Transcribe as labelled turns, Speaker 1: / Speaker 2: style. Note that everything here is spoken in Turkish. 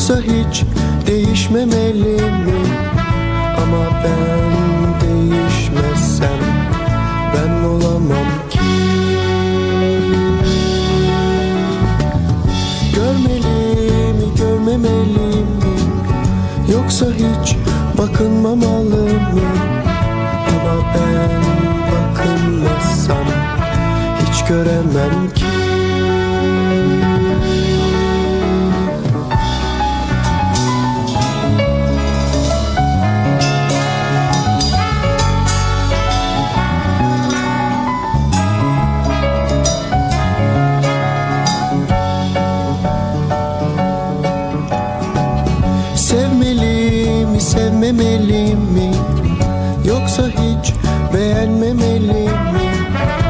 Speaker 1: Yoksa hiç değişmemeli mi? Ama ben değişmezsem ben olamam ki. Görmeli mi görmemeli mi? Yoksa hiç bakınmamalı mı? Ama ben bakınmazsam hiç göremem ki Sevmeli mi sevmemeli mi? Yoksa hiç beğenmemeli